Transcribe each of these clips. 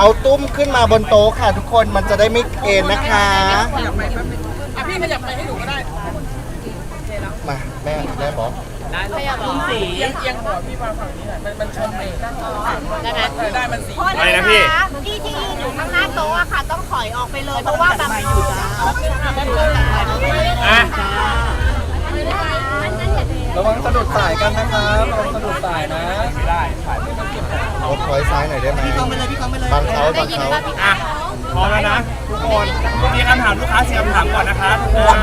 เอาตุ้มขึ้นมาบนโต๊ะค่ะ ทุกคนมันจะได้ไม่เอ็นนะคะ ขยับไปแป๊บนึงอะพี่ขยับไปให้หนูก็ได้มาแม่แม่บอกเอียงเอียงหัวพี่มาฝั่งนี้หน่อยมันมันชนไปด้านข้างได้ได้มันสีอะไรนะพี่ ที่ที่อยู่ข้างหน้าโต๊ะอะค่ะ ต้องถอยออกไปเลยเพราะว่าแบบอะระวังสะดุดสายกันนะครับระวังสะดุดสายนะไม่ได้สายไม่ต้อง เก็บสายเอาคอยซ้ายหน่อยได้ไหมพี่เขาไปเลยพี่เขาไปเลยบังเขาบังเขาอะพร้อมแล้วนะทุกคนมีคำถามลูกค้าเสียคำถามก่อนนะคะทุกคน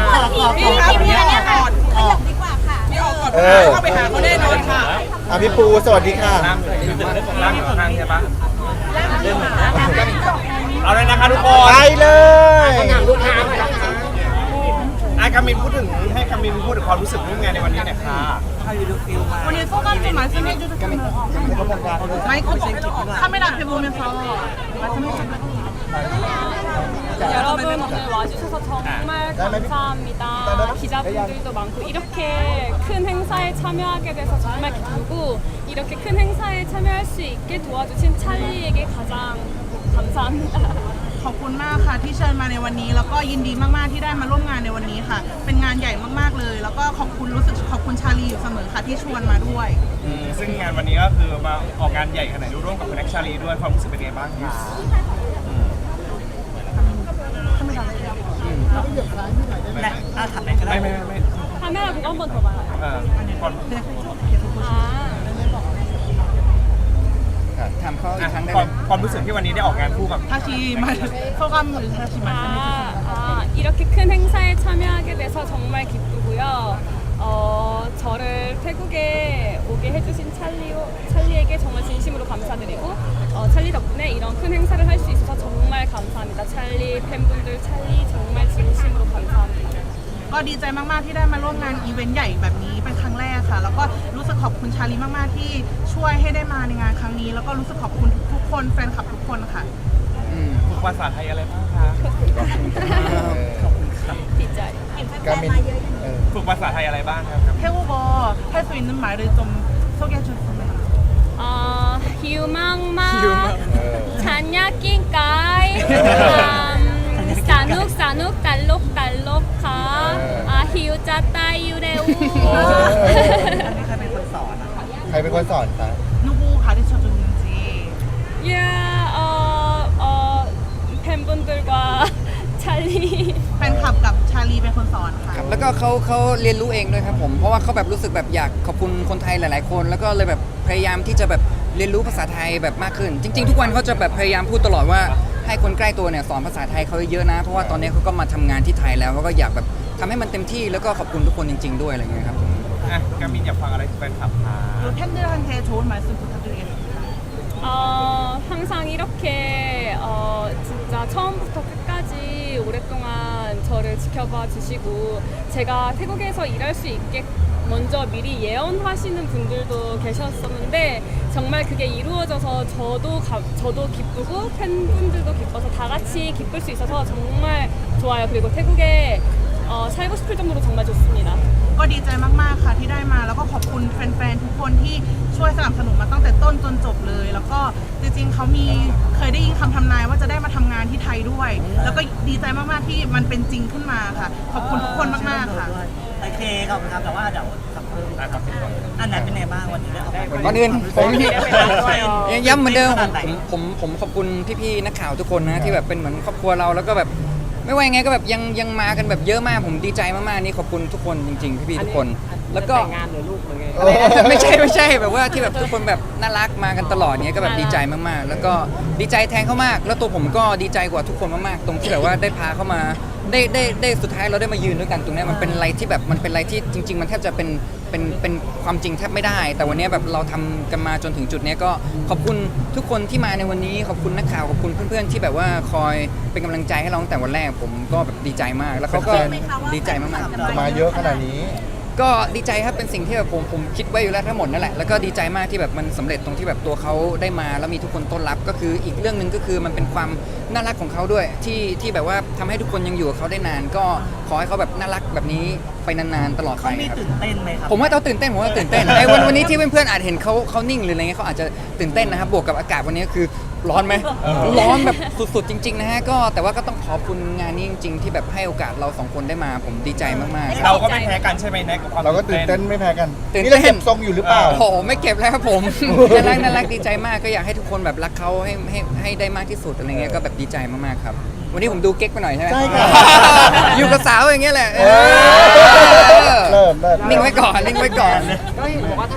พี่ครับพี่ออกก่อนขยับดีกว่าค่ะพี่ออกก่อนเข้าไปหาเขาแน่นอนค่ะอะพี่ปูสวัสดีค่ะนั่งอยู่นั่งอยู่ข้างใช่ปะเอาเลยนะคะทุกคนไปเลยอะกามินพูดถึงให้กามินพูดถึงความรู้สึกร่วมงานในวันนี้หน่อยค่ะ how 소감 좀 말씀해 주셨으면 마이크 카메라 앞에 보면서 말씀해 여러분 오늘 와주셔서 정말 감사합니다. 기자분들도 많고 이렇게 큰 행사에 참여하게 돼서 정말 기쁘고 이렇게 큰 행사에 참여할 수 있게 도와주신 찰리에게 가장 감사합니다. ขอบคุณมากค่ะที่เชิญมาในวันนี้ แล้วก็ยินดีมากๆที่ได้มาร่วมงานในวันนี้ค่ะ เป็นงานใหญ่มากๆเลย แล้วก็ขอบคุณรู้สึกขอบคุณชาลีอยู่เสมอค่ะที่ชวนมาด้วยซึ่งงานวันนี้ก็คือมาออกงานใหญ่ขนาดนี้ร่วมกับคุณแอคชาลีด้วยความรู้สึกเป็นไงบ้างคะไม่ไม่ไม่ไม่カメラが頑張った場合。เอ่อก่อน อี อ่ะ กครั้งได้ ควา ไห ม ม ความรู้สึกที่วันนี้ได้ออกงานคู่กับ 다시 말 소감을 다시 말씀해 주세요. 아, 아, 이렇게 큰 행사에 참여하게 돼서 정말 기쁘고요. 어, 저를 태국에 오게 해주신 찰리, 찰리에게 정말 진심으로 감사드리고, 어, 찰리 덕분에 이런 큰 행사를 할 수 있어서 정말 감사합니다. 찰리 팬분들, 찰리 정말 진심으로 감사합니다. ก็ดีใจมาก ๆ ที่ได้มาร่วมงานอีเวนต์ใหญ่แบบนี้เป็นครั้งแรกค่ะ แล้วก็รู้ สึกขอบคุณชาลีมาก ๆ ที่ช่วยให้ได้มาในงานครั้งนี้ แล้วก็รู้สึกขอบคุณทุกๆคนแฟนคลับทุกคนค่ะ อืม ฝึกภาษาไทยอะไรบ้างคะ 디자이. กามินเออ ฝึกภาษาไทยอะไรบ้างครับ 태국어 할 수 있는 말을 좀 소개해 주세요. 어, 휴망마, เออ 잔야낀까이, 음, 사눅 사눅 달록 달록카, 아 히우자 따유레우. อันนี้ใครเป็นคนสอนนะคะ ใคร เป็นคนสอนคะ 누구 가르쳐 줬는지 야, 어, 어, 팬분들과 찰리. แฟนคลับกับชาลีเป็นคนสอนค่ะ ครับแล้วก็เขาเขาเรียนรู้เองด้วยครับผม เพราะว่าเขาแบบรู้สึกแบบอยากขอบคุณคนไทยหลาย ๆ คน แล้วก็เลยแบบพยายามที่จะแบบเรียนรู้ภาษาไทยแบบมากขึ้น จริง ๆ ทุกวันเขาจะแบบพยายามพูดตลอดว่าให้คนใกล้ตัวเนี่ยสอนภาษาไทยเขาเยอะนะ เพราะว่าตอนนี้เขาก็มาทำงานที่ไทยแล้วเขาก็อยากแบบทำให้มันเต็มที่แล้วก็ขอบคุณทุกคนจริง ๆ ด้วยอะไรเงี้ยครับผม อ่ะกามินอยากฟังอะไรจากแฟนคลับคะ 그리고 팬들한테 좋은 말씀 부탁드리겠습니다. 어, 항상 이렇게 어, 진짜 처음부터 끝까지 오랫동안 저를 지켜봐 주시고 제가 태국에서 일할 수 있게 먼저 미리 예언하시는 분들도 계셨었는데 정말 그게 이루어져서 저도 가- 저도 기쁘고 팬분들도 기뻐서 다 같이 기쁠 수 있어서 정말 좋아요. 그리고 태국에 어, 살고 싶을 정도로 정말 좋습니다. ก็ดีใจมากๆค่ะที่ได้มา แล้วก็ขอบคุณแฟนๆทุกคนที่ช่วยสนับสนุนมาตั้งแต่ต้นจนจบเลย แล้วก็จริงๆเขามีเคยได้ยินคำทำนายว่าจะได้มาทำงานที่ไทยด้วย แล้วก็ดีใจมากๆที่มันเป็นจริงขึ้นมาค่ะ ขอบคุณทุกคนมากๆค่ะ โอเคขอบคุณครับแต่ว่าเดี๋ยวสักเพิ่มอะครับพี่ก่อนอันไหนเป็นไงบ้างวันนี้ได้ออกมาก่อนอื่นผมยังย้ำเหมือนเดิมขนาดไหนผมผมผมขอบคุณพี่ๆนักข่าวทุกคนนะที่แบบเป็นเหมือนครอบครัวเราแล้วก็แบบ ไม่ว่ายังไงก็แบบยังยังมากันแบบเยอะมากผมดีใจมากๆนี่ขอบคุณทุกคนจริงๆพี่ๆทุกคน แล้วก็งานหรือลูกหรือไงไม่ใช่ไม่ใช่แบบว่าที่แบบทุกคนแบบน่ารักมากันตลอดเนี้ยก็แบบดีใจมากๆ แล้วก็ดีใจแทนเขามาก แล้วตัวผมก็ดีใจกว่าทุกคนมากๆ ตรงที่แบบว่าได้พาเขามา ได้ได้ได้สุดท้ายเราได้มายืนด้วยกันตรงเนี้ยมันเป็นอะไรที่แบบมันเป็นอะไรที่จริง ๆ มันแทบจะเป็นเป็นเป็นความจริงแทบไม่ได้ แต่วันเนี้ยแบบเราทำกันมาจนถึงจุดเนี้ยก็ขอบคุณทุกคนที่มาในวันนี้ขอบคุณนักข่าวขอบคุณเพื่อนๆที่แบบว่าคอยเป็นกำลังใจให้เราตั้งแต่วันแรกผมก็แบบดีใจมาก แล้วเขาก็ดีใจมากๆ มาเยอะขนาดนี้ ก็ดีใจครับเป็นสิ่งที่แบบผมผมคิดไว้อยู่แล้วทั้งหมดนั่นแหละแล้วก็ดีใจมากที่แบบมันสำเร็จตรงที่แบบตัวเขาได้มา แล้วมีทุกคนต้อนรับก็คืออีกเรื่องหนึ่งก็คือมันเป็นความน่ารักของเขาด้วย ที่ที่แบบว่าทำให้ทุกคนยังอยู่กับเขาได้นาน ก็ขอให้เขาแบบน่ารักแบบนี้ไปนานๆตลอดไปเขามีครับ ตื่นเต้นไหมครับผมว่าเขาตื่นเต้นผมว่าตื่นเต้นไอ้วันวันนี้ที่เพื่อนๆอาจเห็นเขาเขานิ่งหรืออะไรเงี้ยเขาอาจจะตื่นเต้นนะครับบวกกับอากาศวันนี้คือร้อนไหมร้อนแบบสุดๆจริง ๆ นะฮะก็แต่ว่าก็ต้องขอบคุณงานนี้จริง ๆ ที่แบบให้โอกาสเราสองคนได้มาผมดีใจมากๆเราก็ไม่แพ้กันใช่ไหมแน็กกับความเราก็ตื่นเต้นไม่แพ้กันตื่นนี่เต้นเราเก็บทรงอยู่หรือเปล่า โอ้โหไม่เก็บแล้วครับผมน่ารักน่ารักดีใจมากก็อยากให้ทุกคนแบบรักเขาให้ให้ให้ได้มากที่สุดอะไรเงี้ยก็แบบดีใจมากๆครับ วันนี้ผมดูเก๊กไปหน่อยใช่ไหมใช่ค่ะอยู่กับสาวอย่างเงี้ยแหละเออเริ่มเริ่มนิ่งไว้ก่อนนิ่งไว้ก่อน ก็เห็นบอกว่าทำ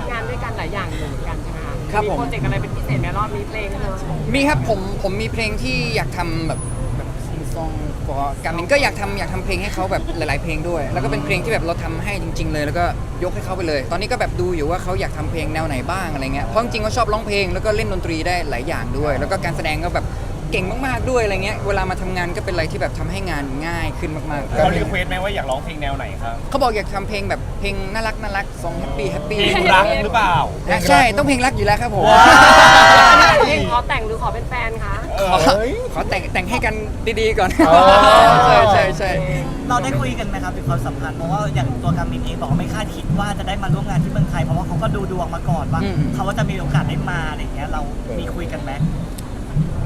งา คะครับผม โปรเจกต์อะไรเป็นพิเศษไหมรอบนี้เพลงเธอมีครับผมผมมีเพลงที่อยากทำแบบแบบซิงซองฟอการมินก็อยากทำอยากทำเพลงให้เขาแบบหลาย ๆ เพลงด้วย แล้วก็เป็นเพลงที่แบบเราทำให้จริง ๆ เลย แล้วก็ยกให้เขาไปเลย ตอนนี้ก็แบบดูอยู่ว่าเขาอยากทำเพลงแนวไหนบ้างอะไรเงี้ยเพราะจริงๆเขาชอบร้องเพลงแล้วก็เล่นดนตรีได้หลายอย่างด้วย แล้วก็การแสดงก็แบบ เก่งมากๆด้วยอะไรเงี้ยเวลามาทำงานก็เป็นอะไรที่แบบทำให้งานง่ายขึ้นมากๆ เขารีเควสไหมว่าอยากร้องเพลงแนวไหนครับเขาบอกอยากทำเพลงแบบเพลงน่ารักน่ารักซองแฮปปี้แฮปปี้เพลงรักหรือเปล่า ใช่ต้องเพลงรักอยู่แล้วครับผมเพลงขอแต่งหรือขอเป็นแฟนคะ เอขออขอแต่งแต่งให้กันดีๆก่อนอ๋อ ใช่ใช่ใช่เราได้คุยกันไหมครับถึงความสัมพันธ์เพราะว่าอย่างตัวการมินเองบอกว่าไม่คาดคิดว่าจะได้มาร่วมงานที่เมืองไทยเพราะว่าเขาก็ดูดวงมาก่อนว่าอืมเขาว่าจะมีโอกาสได้มาอะไรอย่างเงี้ยเรามีคุยกันไหม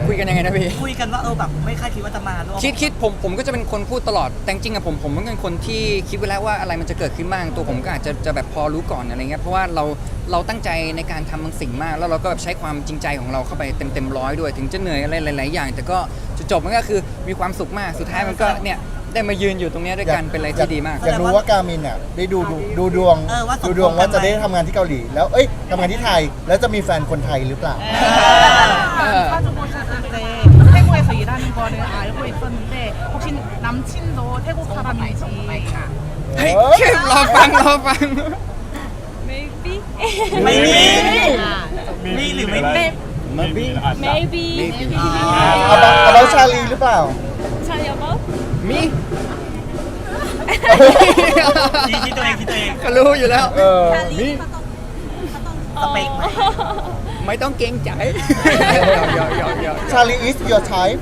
คุยกันยังไงนะพี่ คุยกันว่าเออแบบไม่คาดคิดว่าจะมาร่วมคิดคิดผมผมก็จะเป็นคนพูดตลอด แต่จริงๆอะผมผมก็เป็นคนที่คิดไว้แล้วว่าอะไรมันจะเกิดขึ้นบ้าง ตัวผมก็อาจจะจะแบบพอรู้ก่อนอะไรเงี้ย เพราะว่าเราเราตั้งใจในการทำบางสิ่งมาก แล้วเราก็แบบใช้ความจริงใจของเราเข้าไปเต็มเต็มร้อยด้วย ถึงจะเหนื่อยอะไรหลาย ๆ อย่าง แต่ก็จุดจบมันก็คือมีความสุขมาก สุดท้ายมันก็เนี่ยได้มายืนอยู่ตรงเนี้ยด้วยกันเป็นอะไรที่ดีมาก อยากรู้ว่าการมินอะได้ดูดูดูดวงเออว่าสมดูดวงว่าพงษ์จะกันไหมได้ทำงานที่เกาหลี แล้วเอ้ยทำงานที่ไทยแล้วจะมีแฟนคนไทยหรือเปล่า 자주 보셨을 때 태국에서 일하는 거를 알고 있었는데 혹시 남친도 태국 사람인지 เฮ้ยรอฟังรอฟัง maybe ไม่มี มี มีหรือไม่มี มีอาจจะ maybe เอาบาเอาบาชาลีหรือเปล่า Charlie about มี คิดคิดตัวเองคิดตัวเอง ก็รู้อยู่แล้ว เออ มี สเปคไหม ไม่ต้องเกรงใจหยอกหยอกหยอกชาลี is your type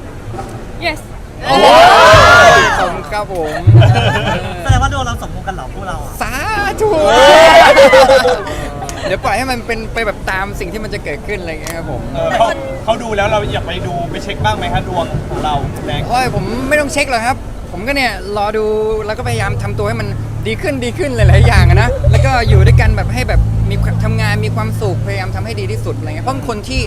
yes โอ้ยขอบคุณครับผมแสดงว่าดวงเราสมพงษ์กันเหรอพวกเราอะสาธุเดี๋ยวปล่อยให้มันเป็นไปแบบตามสิ่งที่มันจะเกิดขึ้นอะไรอย่างเงี้ยครับผม เออเขาเขาดูแล้วเราอยากไปดูไปเช็คบ้างไหมคะดวงของเราแน็กโอ้ยผมไม่ต้องเช็คหรอกครับ ผมก็เนี่ยรอดูแล้วก็พยายามทำตัวให้มันดีขึ้นดีขึ้นหลาย ๆ อย่างอะนะ แล้วก็อยู่ด้วยกันแบบให้แบบ มีความทำงานมีความสุขพยายามทำให้ดีที่สุดอะไรเงี้ยเพราะเป็นคนที่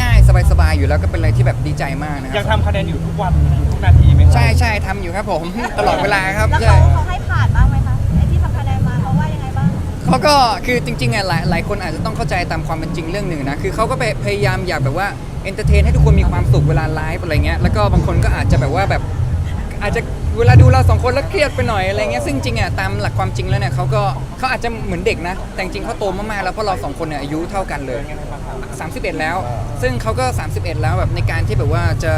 ง่ายๆ สบายๆอยู่แล้วก็เป็นอะไรที่แบบดีใจมากนะคอยารักบทำคะแนนอยู่ทุกวันทุกนาทีไหมครับใช่ใช่ทำอยู่ครับผม ตลอดเวลาครับแล้วใช่ เขาเขาให้ผ่านบ้างไหมคะไอ้ที่ทำคะแนนมาเขาว่ายังไงบ้าง เขาก็คือจริงๆอะหลายหลายคนอาจจะต้องเข้าใจตามความเป็นจริงเรื่องหนึ่งนะคือเขาก็ไปพยายามอยากแบบว่าเอนเตอร์เทนให้ทุกคนมีความสุขเวลาไลฟ์อะไรเงี้ยแล้วก็บางคนก็อาจจะแบบว่าแบบอาจจะ เวลาดูเราสองคนแล้วเครียดไปหน่อยอะไรเงี้ยซึ่งจริงอะตามหลักความจริงแล้วเนี่ยเขาก็เขาอาจจะเหมือนเด็กนะ แต่จริงเขาโตมากๆแล้วเพราะเราสองคนเนี่ยอายุเท่ากันเลย 31 แล้ว ซึ่งเขาก็ 31 แล้วแบบในการที่แบบว่าจะ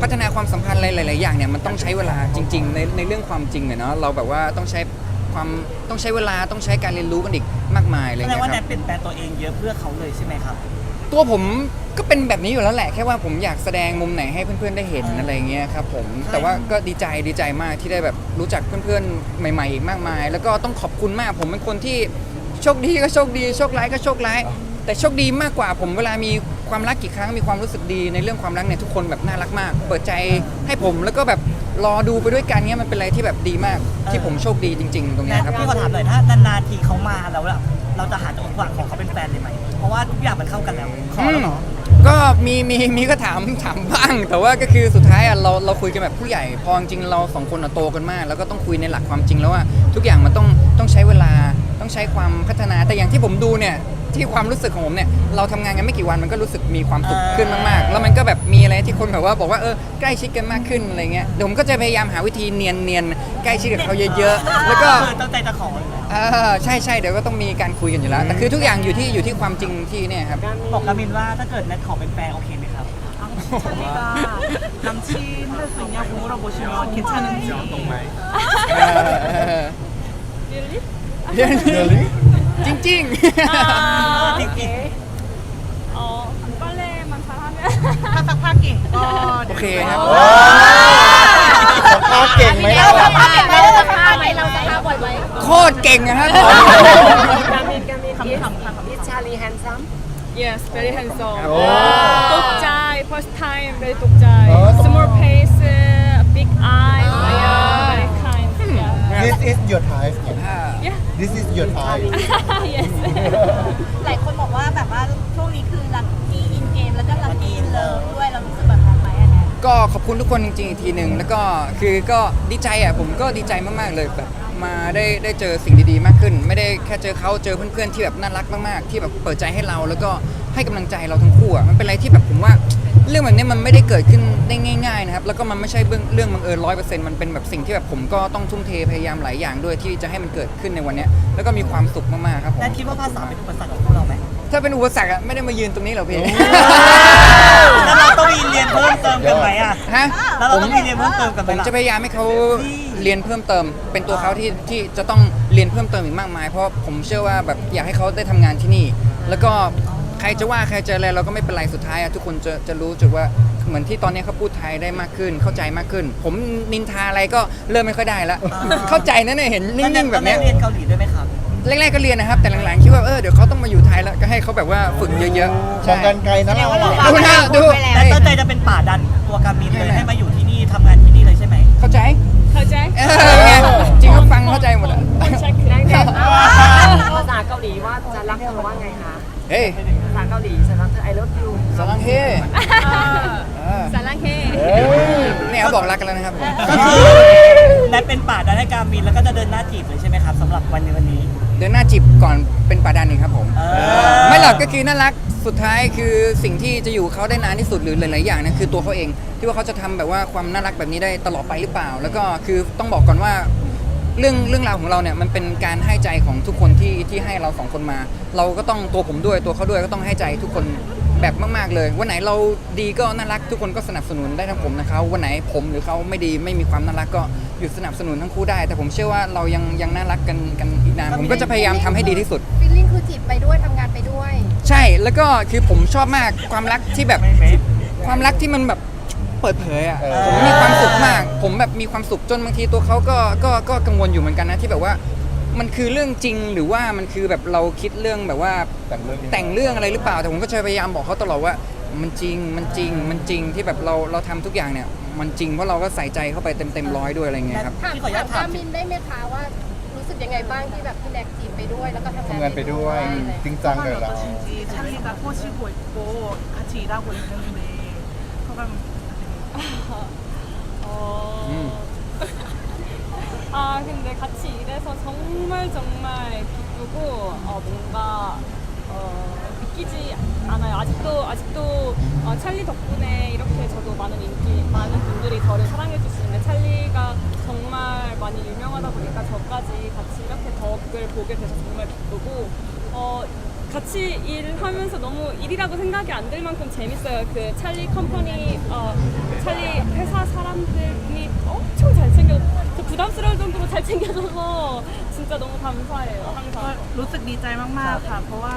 พัฒนาความสัมพันธ์อะไรหลาย ๆ อย่างเนี่ยมันต้องใช้เวลาจริง ๆ ในในเรื่องความจริงอะเนาะเราแบบว่าต้องใช้ความต้องใช้เวลาต้องใช้การเรียนรู้กันอีกมากมายอะไรแสดเงี้ยว่าคแนรับทเปลี่ยนแปลงตัวเองเยอะเพื่อเขาเลยใช่ไหมครับ ตัวผมก็เป็นแบบนี้อยู่แล้วแหละ แค่ว่าผมอยากแสดงมุมไหนให้เพื่อนๆได้เห็นอะไรเงี้ยครับผมแต่ว่าก็ดีใจดีใจมากที่ได้แบบรู้จักเพื่อนๆใหม่ๆอีกมากมาย แล้วก็ต้องขอบคุณมากผมเป็นคนที่โชคดีก็โชคดีโชคร้ายก็โชคร้าย แต่โชคดีมากกว่าผมเวลามีความรักกี่ครั้งมีความรู้สึกดีในเรื่องความรักเนี่ยทุกคนแบบน่ารักมาก เปิดใจให้ผมแล้วก็แบบรอดูไปด้วยกันเงี้ยมันเป็นอะไรที่แบบดีมากที่ผมโชคดีจริง ๆ ตรงแนเนี้ยทครับ พี่ขอถามหน่อยถ้านานๆทีเขามาแล้วล่ะ เราจะหาจังหวะของเขาเป็นแฟนเลยไหม เพราะว่าทุกอย่างมันเข้ากันแล้ว ขอแล้วเหรอ ก็มีมีมีก็ถามถามบ้าง แต่ว่าก็คือสุดท้ายอะเราเราคุยกันแบบผู้ใหญ่พอจริงๆเราสองคนอะโตกันมาก แล้วก็ต้องคุยในหลักความจริงแล้วว่าทุกอย่างมันต้องต้องใช้เวลาต้องใช้ความพัฒนาแต่อย่างที่ผมดูเนี่ย ที่ความรู้สึกของผมเนี่ยเราทำงานกันไม่กี่วันมันก็รู้สึกมีความสุขขึ้นมากๆ แล้วมันก็แบบมีอะไรที่คนแบบว่าบอกว่าเออใกล้ชิดกันมากขึ้นอะไรเงี้ยเดี๋ยวผมก็จะพยายามหาวิธีเนียนเนียนๆใกล้ชิดกับเขาเยอะๆ แล้วก็ คือตั้งใจจะขออยู่แล้ว เออใช่ใช่เดี๋ยวก็ต้องมีการคุยกันอยู่แล้ว แต่คือทุกอย่างอยู่ที่อยู่ที่ความจริงที่เนี่ยครับ บอกกามินว่าถ้าเกิดแนทขอเป็นแฟนโอเคไหมครับ 자기가 남친 할 수 있냐고 물어보시면 괜찮은지 ตรง จริงจริงโอเคอ๋อก็เลยมันคะท่เนี่ยถ้าสักผ้าเก่งโอเคครับ โอ้เก่งไหมเราสัมาไหเราสัมาไหยโคตรเก่งนะครับ การมีการมีคำถามค่ะ Is Charlie handsome yes very handsome ตกใจ first time very ตกใจ เออ small face big eyes very kind This is your type This is your type yes. หลายคนบอกว่าแบบว่าช่วงนี้คือลัคกี้อินเกมแล้วก็ลัคกี้อินเลิฟด้วยเรารู้สึกแบบนั้นไหมอันเนี้ยก็ขอบคุณทุกคนจริงๆอีกทีหนึ่งแล้วก็คือก็ดีใจอะผมก็ดีใจมากๆเลยแบบมาได้ได้เจอสิ่งดีๆมากขึ้น ไม่ได้แค่เจอเขาเจอเพื่อนๆที่แบบน่ารักมากๆ ที่แบบเปิดใจให้เราแล้วก็ให้กำลังใจเราทั้งคู่อะมันเป็นอะไรที่แบบผมว่า เรื่องแบบนี้มันไม่ได้เกิดขึ้นได้ง่ายๆนะครับแล้วก็มันไม่ใช่เรื่องเรื่องบังเอิญร้อยเปอร์เซ็นต์มันเป็นแบบสิ่งที่แบบผมก็ต้องทุ่มเทพยายามหลายอย่างด้วยที่จะให้มันเกิดขึ้นในวันเนี้ยแล้วก็มีความสุขมากๆครับผมแนทคิดว่าภาษาเป็นอุปสรรคของพวกเราไหมถ้าเป็นอุปสรรคอะไม่ได้มายืนตรงนี้หรอกพี่ แล้วเราต้องมีเรียนเพิ่มเติมกันไหมอะฮะแล้วเราต้องมีเรียนเพิ่มเติมกันไหผมมล่ะ จะพยายามให้เขาเรียนเพิ่มเติม เป็นตัวเขาที่ที่จะต้องเรียนเพิ่มเติมอีกมากมาย เพราะผมเชื่อว่าแบบอยากให้เขาได้ทำงานที่นี่ แล้วก็ ใครจะว่าใครจะอะไรเราก็ไม่เป็นไรสุดท้ายอะทุกคนจะจะรู้จุดว่าเหมือนที่ตอนนี้เขาพูดไทยได้มากขึ้น เข้าใจมากขึ้น ผมนินทาอะไรก็เริ่มไม่ค่อยได้แล้วเข้าใจนะเนี่ยเห็นนิ่งๆแบบเนี้ยล้วเรียนเกาหลีด้วยไหมครับ แรกๆก็เรียนนะครับ แต่หลังๆคิดว่าเออเดี๋ยวเขาต้องมาอยู่ไทยแล้วก็ให้เขาแบบว่าฝึกเยอะๆมองกันไกลนะเราดูหน้าดู แต่ตั้งใจจะเป็นป่าดันตัวกามินเลยให้มาอยู่ที่นี่ทำงานที่นี่เลยใช่ไหม เข้าใจเข้าใจเออไงจริงเขาฟังเข้าใจหมดอะ check. ภาษาเกาหลีว่าจะรักเธอว่าไงคะ เฮ้ย บอกรักกันแล้วนะครับก็คือแนทเป็นป่าดันให้กามินแล้วก็จะเดินหน้าจีบเลยใช่ไหมครับสำหรับวันในวันนี้ เดินหน้าจีบก่อนเป็นป่าดันเองครับผม เออ ไม่หรอกก็คือน่ารักสุดท้ายคือสิ่งที่จะอยู่กับเขาได้นานที่สุดหรือหลาย ๆ อย่างนะคือตัวเขาเอง ที่ว่าเขาจะทำแบบว่าความน่ารักแบบนี้ได้ตลอดไปหรือเปล่า แล้วก็คือต้องบอกก่อนว่าเรื่องเรื่องราวของเราเนี่ยมันเป็นการให้ใจของทุกคนที่ที่ให้เราสองคนมา เราก็ต้องตัวผมด้วยตัวเขาด้วยก็ต้องให้ใจทุกคน แบบมาก ๆ เลย วันไหนเราดีก็น่ารักทุกคนก็สนับสนุนได้ทั้งผมนะครับวันไหนผมหรือเขาไม่ดีไม่มีความน่ารักก็หยุดสนับสนุนทั้งคู่ได้ แต่ผมเชื่อว่าเรายังยังน่ารักกันกันอีกนานผมก็จะพยายามทำให้ดีที่สุด ฟิลลิ่งคือจีบไปด้วยทำงานไปด้วย ใช่แล้วก็คือผมชอบมากความรักที่แบบ ความรักที่มันแบบเปิดเผยอะเออ ผมมีความสุขมาก ผมแบบมีความสุขจนบางทีตัวเขาก็ก็ก็กังวลอยู่เหมือนกันนะที่แบบว่า มันคือเรื่องจริงหรือว่ามันคือแบบเราคิดเรื่องแบบว่าแต่งเรื่องแต่งเรื่องอะไรหรือเปล่าแต่ผมก็พยายามบอกเขาตลอดว่า มันจริงมันจริงมันจริงที่แบบเราเราทำทุกอย่างเนี่ย มันจริงเพราะเราก็ใส่ใจเข้าไปเต็มเต็มร้อยด้วยอะไรเงี้ยครับ ถามพี่ขออนุญาตถาม มินได้ไหมคะว่ารู้สึกยังไงบ้างที่แบบพี่แน็กจีบไปด้วยแล้วก็ทำงางานไปด้วย อะไรอย่างจเงี้ยริงจังเวยเรา私チャリが腰越こう勝ちラボになるので、ここが 어, 음. 아 근데 같이 일해서 정말 정말 기쁘고 어, 뭔가 어, 믿기지 않아요. 아직도 아직도 어, 찰리 덕분에 이렇게 저도 많은 인기 많은 분들이 저를 사랑해 주시는데 찰리가 정말 많이 유명하다 보니까 저까지 같이 이렇게 덕을 보게 돼서 정말 기쁘고 어, 같이 일하면서 너무 일이라고 생각이 안 들 만큼 재밌어요. 그 찰리 컴퍼니, 어, 찰리 회사 사람들이 엄청 잘 챙겨, 저 부담스러울 정도로 잘 챙겨줘서 진짜 너무 감사해요. ก็ 항상. รู้สึกดีใจมากๆค่ะ เพราะว่า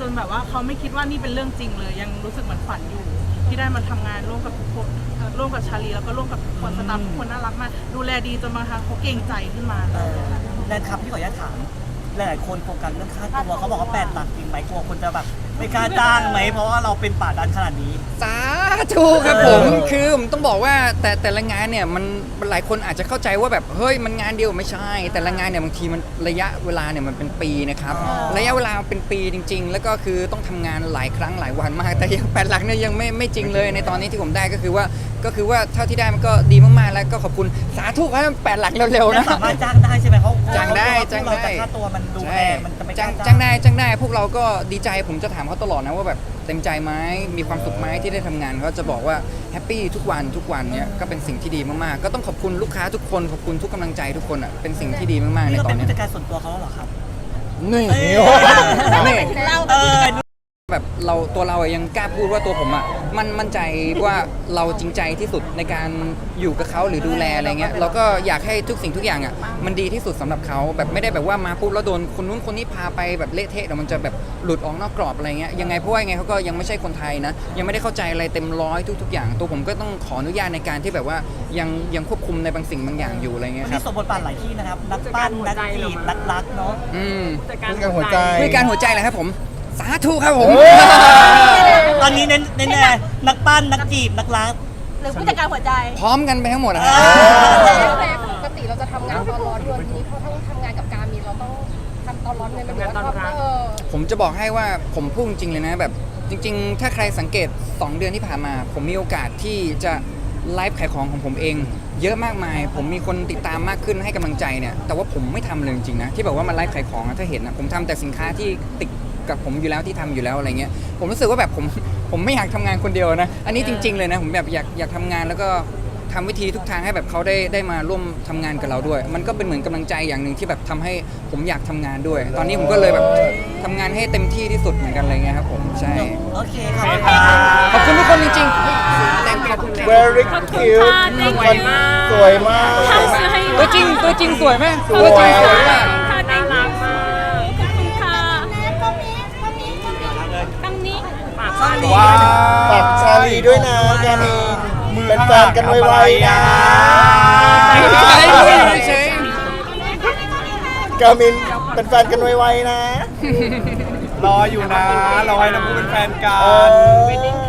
จนแบบว่าเขาไม่คิดว่านี่เป็นเรื่องจริงเลย ยังรู้สึกเหมือนฝันอยู่ ที่ได้มาทำงานร่วมกับทุกคนเอ่อร่วมกับชาลีแล้วก็ร่วมกับทุกคนสตาฟทุกคนน่ารักมาก ดูแลดีจนบางครั้งเขาเกรงใจขึ้นมา เออแนทครับพี่ขออนุญาตถาม หลายๆคนโฟกัสเรื่องค่าตัวเขาบอกว่าแปดหลักจริงไหมกลัวคนจะแบบไม่กล้าจ้างไหมเพราะว่าเราเป็นป่าดันขนาดนี้ สาธุครับผม เออ คือผมต้องบอกว่าแต่แต่ละงานเนี่ยมันหลายคนอาจจะเข้าใจว่าแบบเฮ้ยมันงานเดียวไม่ใช่ แต่ละงานเนี่ยบางทีมันระยะเวลาเนี่ยมันเป็นปีนะครับระยะเวลาเป็นปีจริง ๆ แล้วก็คือต้องทำงานหลายครั้งหลายวันมาก แต่ยังแปดหลักเนี่ยยังไม่ไม่จริงเลยในตอนนี้ที่ผมได้ก็คือว่าก็คือว่าเท่าที่ได้มันก็ดีมากๆแล้วก็ขอบคุณสาธุให้มันแปดหลักเร็วๆแล้นะวสามารถจ้างได้ใช่ไหมเขาจ้างได้เขกลัวจ้างได้ เราจะค่าตัวมันดูแพใช่งมันจะไม่กจ้าล้างจ้างได้จ้างได้พวกเราก็ดีใจผมจะถามเขาตลอดนะว่าแบบเต็มใจไหมมีความสุขไหมที่ได้ทำงานเขาจะบอกว่าแฮปปี้ทุกวันทุกวันเนี่ยก็เป็นสิ่งที่ดีมากๆก็ต้องขอบคุณลูกค้าทุกคนขอบคุณทุกกำลังใจทุกคนอะเป็นสิ่งที่ดีมากๆในนี่เราตอเป็นนเนี้ผู้ยจัดการส่วนตัวเขาแล้วเหรอครับ นี่เอ้ยนี่เออแบบ เราตัวเราอะยังกล้าพูดว่าตัวผมอะมันมั่นใจว่าเราจริงใจที่สุดในการอยู่กับเขาหรือดูแลอะไรเงี้ยเราก็อยากให้ทุกสิ่งทุกอย่างอะมันดีที่สุดสำหรับเขาแบบไม่ได้แบบว่ามาปุ๊บแล้วโดนคนนู้นคนนี้พาไปแบบเละเทะเดี๋ยวมันจะแบบหลุดออกนอกกรอบอะไรเงี้ยยังไงเพราะว่ายังไงเขาก็ยังไม่ใช่คนไทยนะยังไม่ได้เข้าใจอะไรเต็มร้อยทุก ๆ อย่าง ตัวผมก็ต้องขออนุญาตในการที่แบบว่ายังยังควบคุมในบางสิ่งบางอย่างอยู่อะไรเงี้วันยคนี้รับสมบทบาทหลายที่นะครับ นักปั้นนักจีบนักรักเนาะอืมจัดการผู้จัดการหัวใจ ด้วยการหัวใจเลยครับผม สาธุครับผมเฮ้ยตอนนี้เน้นเน้นแน่นักปั้นนักจีบนักรัก หรือผู้จัดการหัวใจ พร้อมกันไปทั้งหมดอะฮะแต่ปกติเราจะทำงานตอนร้อนด้วยทีนี้พอต้องทำงานกับการมีเราต้องทำตอนร้อนเลยมันเหมือนว่าเออผมจะบอกให้ว่าผมพูดจริงๆเลยนะแบบ จริง ๆ ถ้าใครสังเกต 2 เดือนที่ผ่านมา ผมมีโอกาสที่จะไลฟ์ขายของของผมเอง เยอะมากมาย ผมมีคนติดตามมากขึ้นให้กำลังใจเนี่ยแต่ว่าผมไม่ทำเลยจริงๆนะที่แบบว่ามันไลฟ์ขายของอะถ้าเห็นนะผมทำแต่สินค้าที่ติด กับผมอยู่แล้วที่ทำอยู่แล้วอะไรเงี้ยผมรู้สึกว่าแบบผมผมไม่อยากทำงานคนเดียวนะ อันนี้จริง ๆ เลยนะผมแบบอยากอยากทำงานแล้วก็ทำวิธีทุกทางให้แบบเขาได้ได้มาร่วมทำงานกับเราด้วย มันก็เป็นเหมือนกำลังใจอย่างหนึ่งที่แบบทำให้ผมอยากทำงานด้วย ตอนนี้ผมก็เลยแบบทำงานให้เต็มที่ที่สุดเหมือนกันอะไรเงี้ยครับผมใช่โอเคขอบคุณครับขอบคุณทุกคนจริงๆ Thank you very ขอบคุณ cute ค่ะ thank คน you สวยมากทำให้ตัวจริงตัวจริงสวยไหมสวยตัวจริงสวยมาก ช่องนี้ว้าวฝากชาลีด้วยนะกามีเป็นแฟนกันไวๆนะเฉยกามินเป็นแฟนกันไวๆนะ รออยู่นะ รอให้น้องพูเป็นแฟนกัเอนอ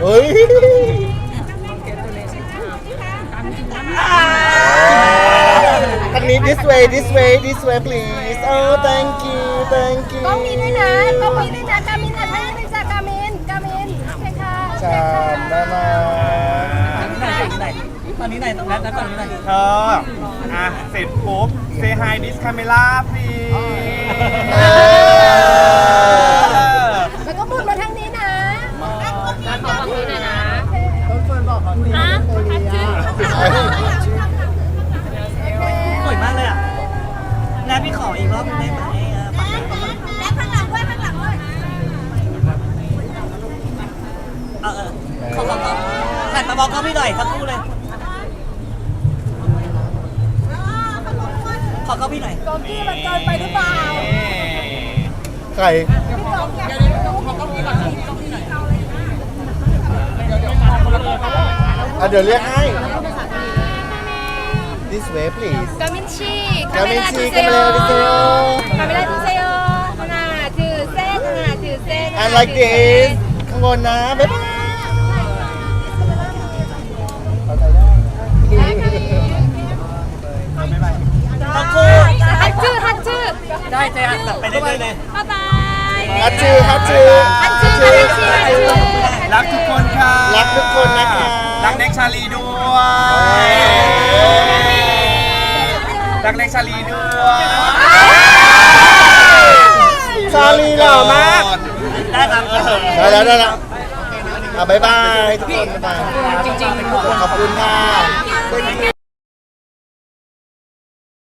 เฮ้ยทางนี้ this way this way this way please oh thank you thank you ก็มีด้วยนะก็มีด้วยนะกามินอะท่าหนึ่งจ้ะกามินกามินโอเค ค่ะชามน่ารักตอนนี้ไหนตอนนี้ไหนแล้วตอนนี้ไหนเธออะเสร็จปุ๊บ say hi this camera please เออแล้วก็บุญมาทางนี้นะฮะฮัทสวยมากเลยอะแนทพี่ขออีกรอบหนึ่ง บอกเขาพี่หน่อยสักครู่เลย ขอเขาพี่หน่อย กอกี้มันเกินไปหรือเปล่า ใครอ่ะเดี๋ยวเรียกให้ this way please 가민 씨, 가민 카메라 씨, 주세요. 카메라 주세요. 카메라 주세요. 하나, 둘, 셋. 하나, 둘, 셋. 하나, and like 둘, this 셋. ข้างบนนะ บ๊ายบาย ได้เจ๊อะแบบไปเรื่อยเลยบ๊ายบายฮัจจือฮัจจือฮัจจือฮัจจือรักทุกคนค่ะรักทุกคนนะคะรักเน็กชาลีด้วยรักเน็กชาลีด้วยชาลีหล่อมากได้ครับได้แล้วได้แล้วอะบ๊ายบายทุกคนบ๊ายบายจริงๆขอบคุณค่ะ